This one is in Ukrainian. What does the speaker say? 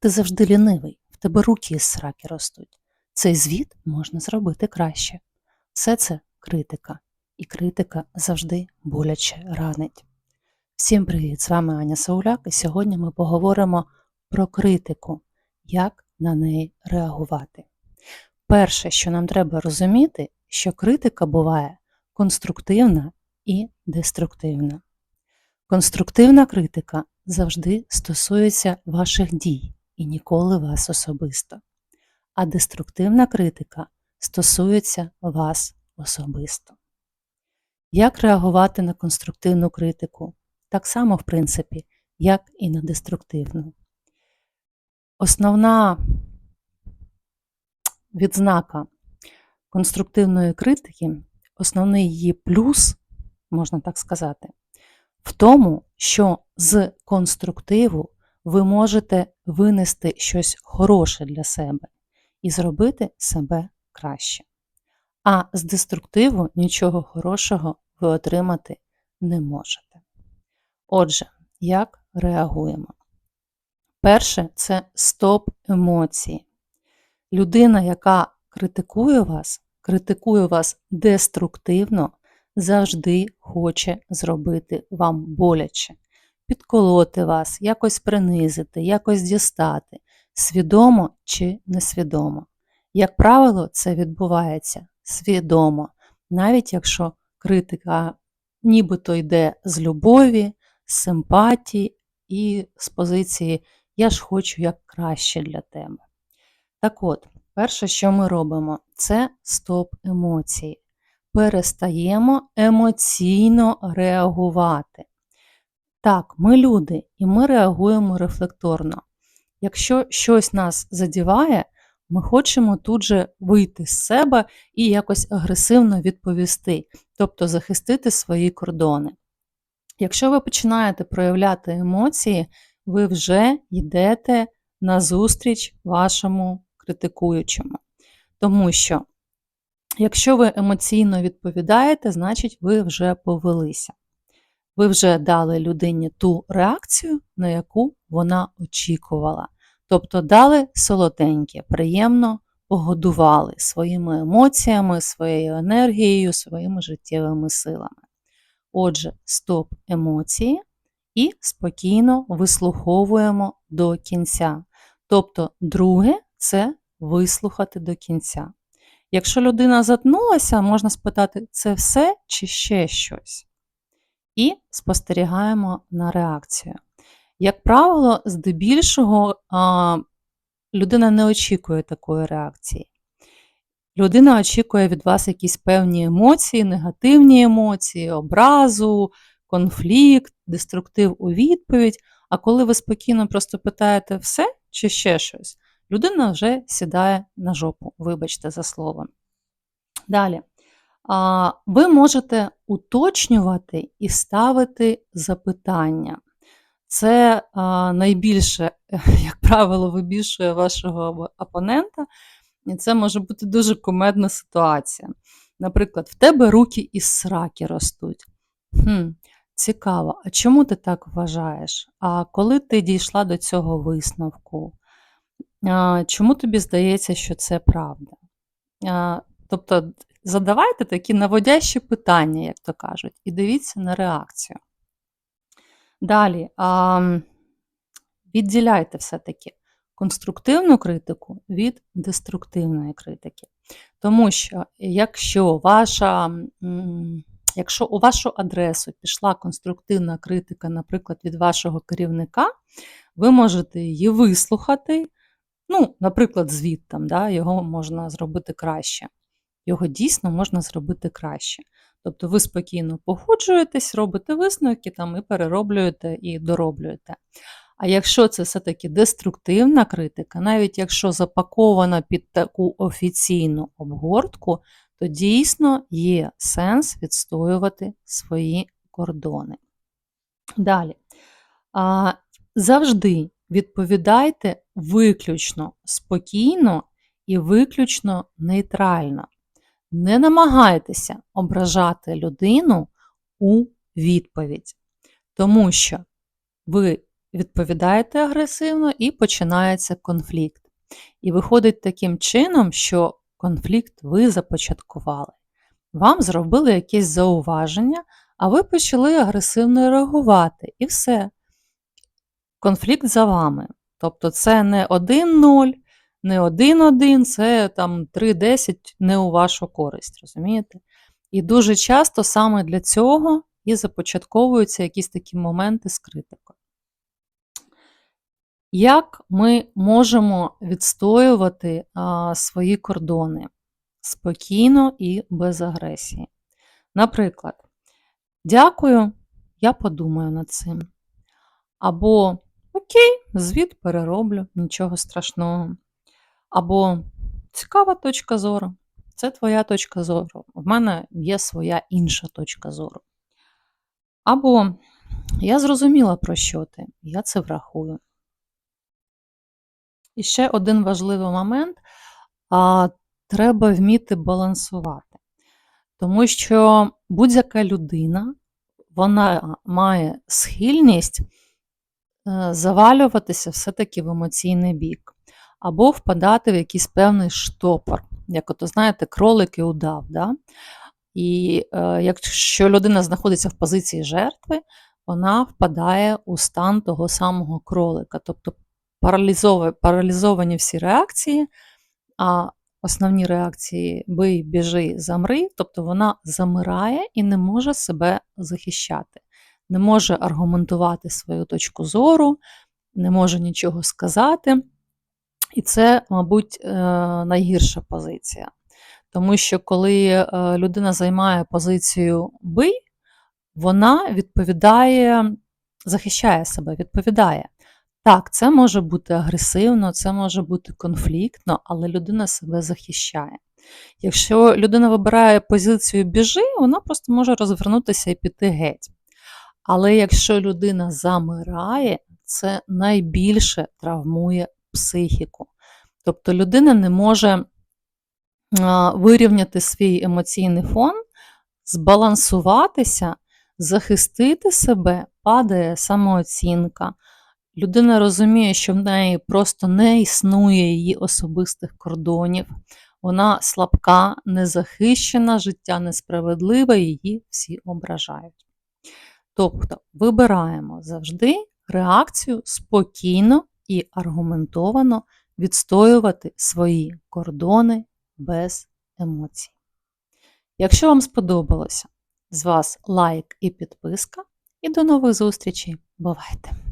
Ти завжди лінивий, в тебе руки із сраки ростуть. Цей звіт можна зробити краще. Все це критика, і критика завжди боляче ранить. Всім привіт! З вами Аня Сауляк, і сьогодні ми поговоримо про критику, як на неї реагувати. Перше, що нам треба розуміти, що критика буває конструктивна і деструктивна. Конструктивна критика завжди стосується ваших дій і ніколи вас особисто. А деструктивна критика стосується вас особисто. Як реагувати на конструктивну критику? Так само, в принципі, як і на деструктивну. Основна відзнака конструктивної критики, основний її плюс, можна так сказати, в тому, що з конструктиву ви можете винести щось хороше для себе і зробити себе краще. А з деструктиву нічого хорошого ви отримати не можете. Отже, як реагуємо? Перше це стоп емоції. Людина, яка критикує вас, критикує вас деструктивно, завжди хоче зробити вам боляче, підколоти вас, якось принизити, якось дістати, свідомо чи несвідомо. Як правило, це відбувається свідомо, навіть якщо критика нібито йде з любові, з симпатії і з позиції Я ж хочу як краще для тебе. Так от, перше, що ми робимо, це стоп емоції. Перестаємо емоційно реагувати. Так, ми люди, і ми реагуємо рефлекторно. Якщо щось нас задіває, ми хочемо тут же вийти з себе і якось агресивно відповісти, тобто захистити свої кордони. Якщо ви починаєте проявляти емоції, ви вже йдете назустріч вашому критикуючому. Тому що, якщо ви емоційно відповідаєте, значить ви вже повелися. Ви вже дали людині ту реакцію, на яку вона очікувала. Тобто дали солоденьке, приємно погодували своїми емоціями, своєю енергією, своїми життєвими силами. Отже, стоп емоції і спокійно вислуховуємо до кінця. Тобто, друге це вислухати до кінця. Якщо людина затнулася, можна спитати, це все чи ще щось? І спостерігаємо на реакцію. Як правило, здебільшого людина не очікує такої реакції. Людина очікує від вас якісь певні емоції, негативні емоції, образу, конфлікт, деструктив у відповідь. А коли ви спокійно просто питаєте все чи ще щось, людина вже сідає на жопу, вибачте за слово. Далі. Ви можете уточнювати і ставити запитання. Це найбільше, як правило, вибільшує вашого опонента, і це може бути дуже кумедна ситуація. Наприклад, в тебе руки із сраки ростуть. Хм, Цікаво, а чому ти так вважаєш? А коли ти дійшла до цього висновку? Чому тобі здається, що це правда? Тобто задавайте такі наводящі питання, як то кажуть, і дивіться на реакцію. Далі, а, відділяйте все-таки конструктивну критику від деструктивної критики. Тому що, якщо ваша. Якщо у вашу адресу пішла конструктивна критика, наприклад, від вашого керівника, ви можете її вислухати. Ну, наприклад, звіт там, да, його можна зробити краще. Його дійсно можна зробити краще. Тобто ви спокійно погоджуєтесь, робите висновки там, і перероблюєте і дороблюєте. А якщо це все-таки деструктивна критика, навіть якщо запакована під таку офіційну обгортку, то дійсно є сенс відстоювати свої кордони. Далі. А, Завжди відповідайте виключно спокійно і виключно нейтрально. Не намагайтеся ображати людину у відповідь, тому що ви відповідаєте агресивно і починається конфлікт. І виходить таким чином, що конфлікт ви започаткували. Вам зробили якесь зауваження, а ви почали агресивно реагувати. І все. Конфлікт за вами. Тобто це не 1-0, не 1-1, це там 3-10 не у вашу користь, розумієте? І дуже часто саме для цього і започатковуються якісь такі моменти з критикою. Як ми можемо відстоювати а, свої кордони спокійно і без агресії? Наприклад, дякую, я подумаю над цим. Або Окей, звіт перероблю, нічого страшного. Або цікава точка зору. Це твоя точка зору. В мене є своя інша точка зору. Або я зрозуміла, про що ти, я це врахую. І ще один важливий момент: а, треба вміти балансувати. Тому що будь-яка людина вона має схильність е, завалюватися все-таки в емоційний бік, або впадати в якийсь певний штопор, як ото, знаєте, кролик і удав. Да? І е, якщо людина знаходиться в позиції жертви, вона впадає у стан того самого кролика, тобто паралізовані всі реакції, а основні реакції бий, біжи, замри, тобто вона замирає і не може себе захищати, не може аргументувати свою точку зору, не може нічого сказати. І це, мабуть, е, найгірша позиція. Тому що коли е, людина займає позицію бий, вона відповідає, захищає себе, відповідає. Так, це може бути агресивно, це може бути конфліктно, але людина себе захищає. Якщо людина вибирає позицію біжи, вона просто може розвернутися і піти геть. Але якщо людина замирає, це найбільше травмує психіку. Тобто людина не може вирівняти свій емоційний фон, збалансуватися, захистити себе, падає самооцінка. Людина розуміє, що в неї просто не існує її особистих кордонів. Вона слабка, незахищена, життя несправедливе, її всі ображають. Тобто вибираємо завжди реакцію спокійно і аргументовано відстоювати свої кордони без емоцій. Якщо вам сподобалося, з вас лайк і підписка, і до нових зустрічей. Бувайте!